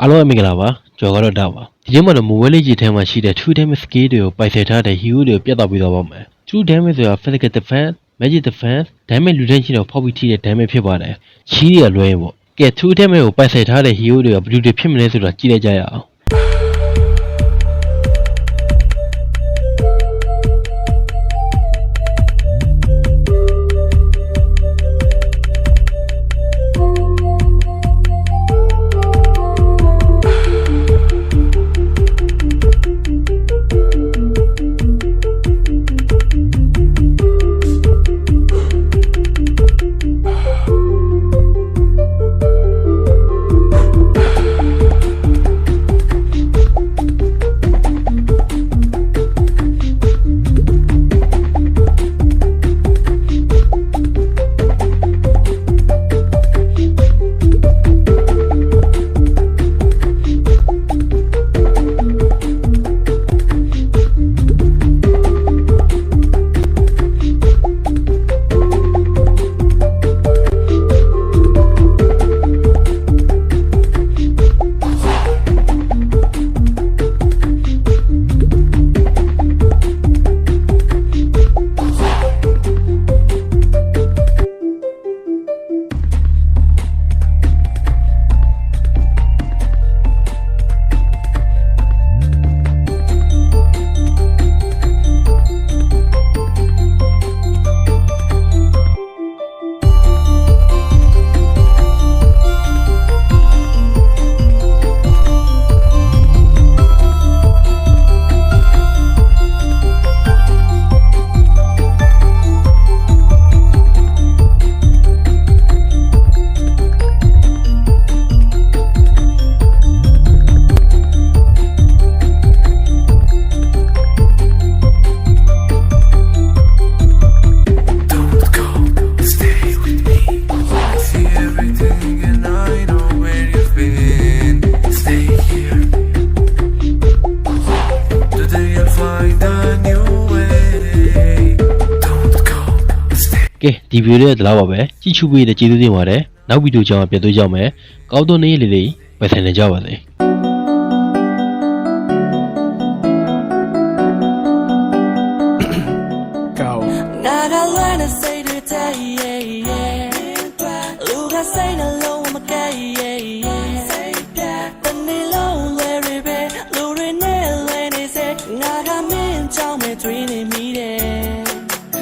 အားလုံးပဲမင်္ဂလာပါကျော်ကတော့တာပါဒီချိန်မှာတော့ mobile legend ထဲမှာရှိတဲ့ true damage skill တွေကိုပိုင်ဆိုင်ထားတဲ့ hero တွေကိုပြတ်သွားပြီးတော့ပါမယ် true damage ဆိုတာ physical defense magic defense damage လူတိုင်းရှိတော့ဖောက်ပြီးထိတဲ့ damage ဖြစ်ပါတယ်ချီးတွေကလွဲရင်ပေါ့ကဲ true damage ကိုပိုင်ဆိုင်ထားတဲ့ hero တွေကဘယ်သူတွေဖြစ်မလဲဆိုတာကြည့်လိုက်ကြရအောင် ကဲဒီဗီဒီယိုလေးဒီလောက်ပါပဲကြည့်ရှုပေးတဲ့ကျေးဇူးတင်ပါတယ်နောက်ဗီဒီယိုကြောင့်ပြန်တွေ့ကြမယ်ကောင်းသောနေ့လေးလေးပဲဆင်နေကြပါစေကောနာရာလနာစိတ်တဲ့ရဲ့လူကစိတ်နှလုံးမကဲ့ရဲ့တနေ့လုံးလဲရပဲလူတွေနဲ့လဲနေစေငါကမင်းကြောင့်ပဲတွေ့နေမိတယ်